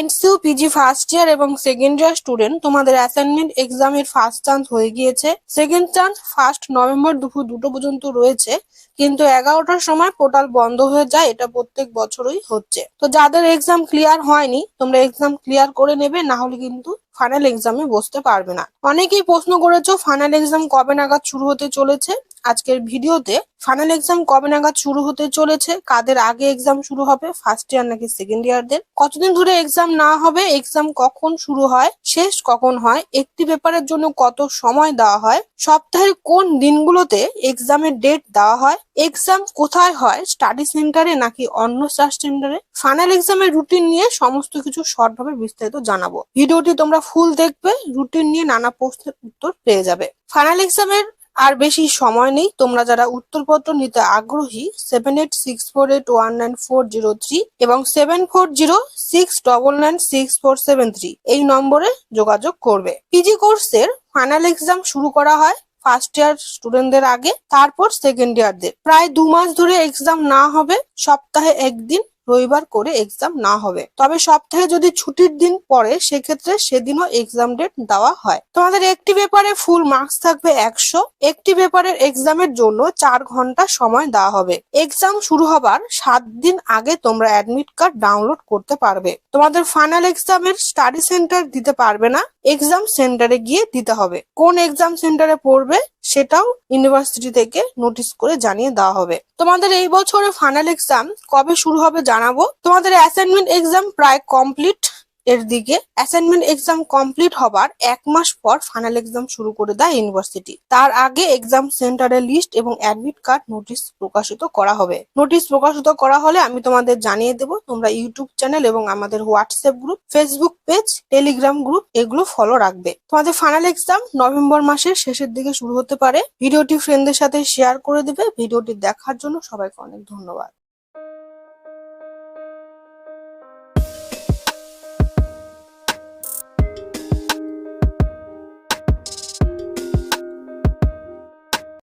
এনসিউ PG first year এবং second year student তোমাদের assignment এক্সামের ফার্স্ট চান্স হয়ে গিয়েছে। সেকেন্ড চান্স ফার্স্ট নভেম্বর দুপুর দুটো পর্যন্ত রয়েছে, কিন্তু এগারোটার সময় পোর্টাল বন্ধ হয়ে যায়, এটা প্রত্যেক বছরই হচ্ছে। তো যাদের এক্সাম ক্লিয়ার হয়নি, তোমরা এক্সাম ক্লিয়ার করে নেবে না হলে কিন্তু ফাইনাল এক্সামে বসতে পারবে না। অনেকেই প্রশ্ন করেছ ফাইনাল এক্সাম কবে নাগাদ শুরু হতে চলেছে? আজকের ভিডিওতে ফাইনাল এক্সাম কবে নাগাদ শুরু হতে চলেছে, কাদের আগে এক্সাম শুরু হবে ফার্স্ট ইয়ার নাকি সেকেন্ড ইয়ারদের কতদিন ধরে এক্সাম না হবে এক্সাম কখন শুরু হয়, শেষ কখন হয়, একটি পেপারের জন্য কত সময় দেওয়া হয়, সপ্তাহের কোন দিনগুলোতে এক্সামের ডেট দেওয়া হয় এক্সাম কোথায় হয় স্টাডি সেন্টারে নাকি অন্য স্টাডি সেন্টারে ফাইনাল এক্সামের রুটিন নিয়ে সমস্ত কিছু শর্ট ভাবে বিস্তারিত জানাব। ভিডিওটি তোমরা ফুল দেখবে রুটিন নিয়ে নানা প্রশ্নের উত্তর পেয়ে যাবে। ফাইনাল এক্সামের আর বেশি সময় নেই। তোমরা যারা উত্তরপত্র নিতে আগ্রহী seven eight six four eight one nine four zero three এবং seven four zero six double nine six four seven three এই নম্বরে যোগাযোগ করবে। পিজি কোর্সের ফাইনাল এক্সাম শুরু করা হয় ফার্স্ট ইয়ার স্টুডেন্টদের আগে, তারপর সেকেন্ড ইয়ারদের প্রায় দু মাস ধরে এক্সাম না হবে, সপ্তাহে একদিন রবিবার করে এক্সাম না হবে। তবে সপ্তাহে যদি ছুটির দিন পড়ে, সেক্ষেত্রে সেদিনও এক্সাম ডেট দেওয়া হয়। তোমাদের একটি পেপারে ফুল মার্কস থাকবে একশো। একটি পেপারের এক্সামের জন্য চার ঘণ্টা সময় দেওয়া হবে। এক্সাম শুরু হবার সাত দিন আগে তোমরা অ্যাডমিট কার্ড ডাউনলোড করতে পারবে। তোমাদের ফাইনাল এক্সামের স্টাডি সেন্টার দিতে পারবে না। এক্সাম সেন্টারে গিয়ে দিতে হবে। কোন এক্সাম সেন্টারে পড়বে? সেটাও ইউনিভার্সিটি থেকে নোটিশ করে জানিয়ে দেওয়া হবে। তোমাদের এই বছরের ফাইনাল এক্সাম কবে শুরু হবে জানাব। তোমাদের অ্যাসাইনমেন্ট এক্সাম প্রায় কমপ্লিট এর দিকে অ্যাসাইনমেন্ট এক্সাম কমপ্লিট হবার এক মাস পর ফাইনাল এক্সাম শুরু করে দেয় ইউনিভার্সিটি তার আগে এক্সাম সেন্টারের লিস্ট এবং অ্যাডমিট কার্ড নোটিশ প্রকাশিত করা হবে। নোটিশ প্রকাশিত করা হলে আমি তোমাদের জানিয়ে দেবো, তোমরা ইউটিউব চ্যানেল এবং আমাদের WhatsApp group Facebook page Telegram group এগুলো ফলো রাখবে। তোমাদের ফাইনাল এক্সাম নভেম্বর মাসের শেষের দিকে শুরু হতে পারে। ভিডিওটি ফ্রেন্ডদের সাথে শেয়ার করে দেবে। ভিডিওটি দেখার জন্য সবাইকে অনেক ধন্যবাদ।